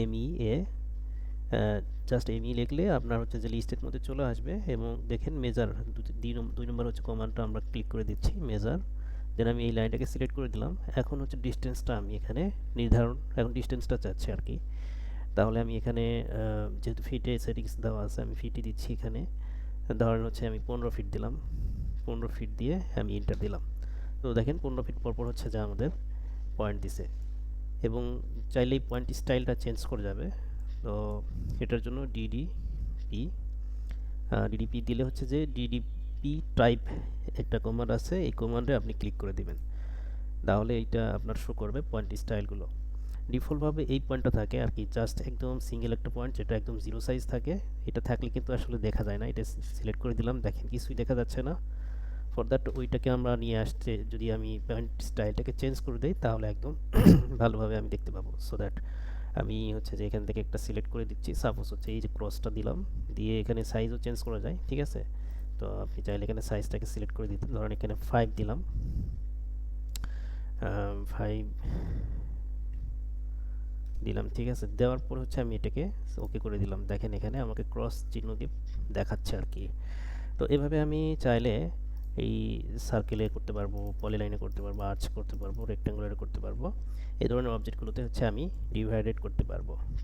M E A just M E লিখলে আপনার হচ্ছে যে লিস্টের মধ্যে চলে আসবে এবং দেখেন মেজার দুই নম্বর হচ্ছে কমান্ডটা আমরা ক্লিক করে দিচ্ছি মেজার দেন আমি এই লাইনটাকে সিলেক্ট করে দিলাম। এখন হচ্ছে ডিস্টেন্সটা আমি এখানে নির্ধারণ, এখন ডিস্টেন্সটা চাচ্ছি আর কি। তাহলে আমি এখানে যেহেতু ফিটে সেটিংস দেওয়া আছে, আমি ফিটই দিচ্ছি এখানে। ধরেন হচ্ছে আমি পনেরো ফিট দিলাম। পনেরো ফিট দিয়ে আমি ইন্টার দিলাম। তো দেখেন পনেরো ফিট পরপর হচ্ছে যে আমাদের পয়েন্ট দিছে। এবং চাইলেই পয়েন্ট স্টাইলটা চেঞ্জ করে যাবে। তো এটার জন্য ডিডিপি ডিডিপি দিলে হচ্ছে যে ডিডিপি টাইপ একটা কমান্ড আছে, এই কমান্ডে আপনি ক্লিক করে দিবেন। তাহলে এইটা আপনার শো করবে পয়েন্ট স্টাইলগুলো ডিফল্টভাবে এই পয়েন্টটা থাকে আর কি জাস্ট একদম সিঙ্গেল একটা পয়েন্ট যেটা একদম জিরো সাইজ থাকে। এটা থাকলে কিন্তু আসলে দেখা যায় না, এটা সিলেক্ট করে দিলাম, দেখেন কিছুই দেখা যাচ্ছে না। ফর দ্যাট ওইটাকে আমরা নিয়ে আসতে, যদি আমি প্যান্ট স্টাইলটাকে চেঞ্জ করে দিই, তাহলে একদম ভালোভাবে আমি দেখতে পাবো। সো দ্যাট আমি হচ্ছে যে এখান থেকে একটা সিলেক্ট করে দিচ্ছি। সাপোজ হচ্ছে এই যে ক্রসটা দিলাম, দিয়ে এখানে সাইজও চেঞ্জ করা যায়, ঠিক আছে? তো আপনি চাইলে এখানে সাইজটাকে সিলেক্ট করে দিতে, ধরেন এখানে ফাইভ দিলাম। ফাইভ দিলাম, ঠিক আছে? দেওয়ার পর হচ্ছে আমি এটাকে ওকে করে দিলাম। দেখেন এখানে আমাকে ক্রস চিহ্ন দিয়ে দেখাচ্ছে আর কি। তো এভাবে আমি চাইলে এই সার্কেলে করতে পারব পলিলাইনে করতে পারব আর্চ করতে পারব রেক্ট্যাঙ্গুলারে করতে পারব। এই ধরনের অবজেক্টগুলোতে হচ্ছে আমি ডিভাইডেড করতে পারব।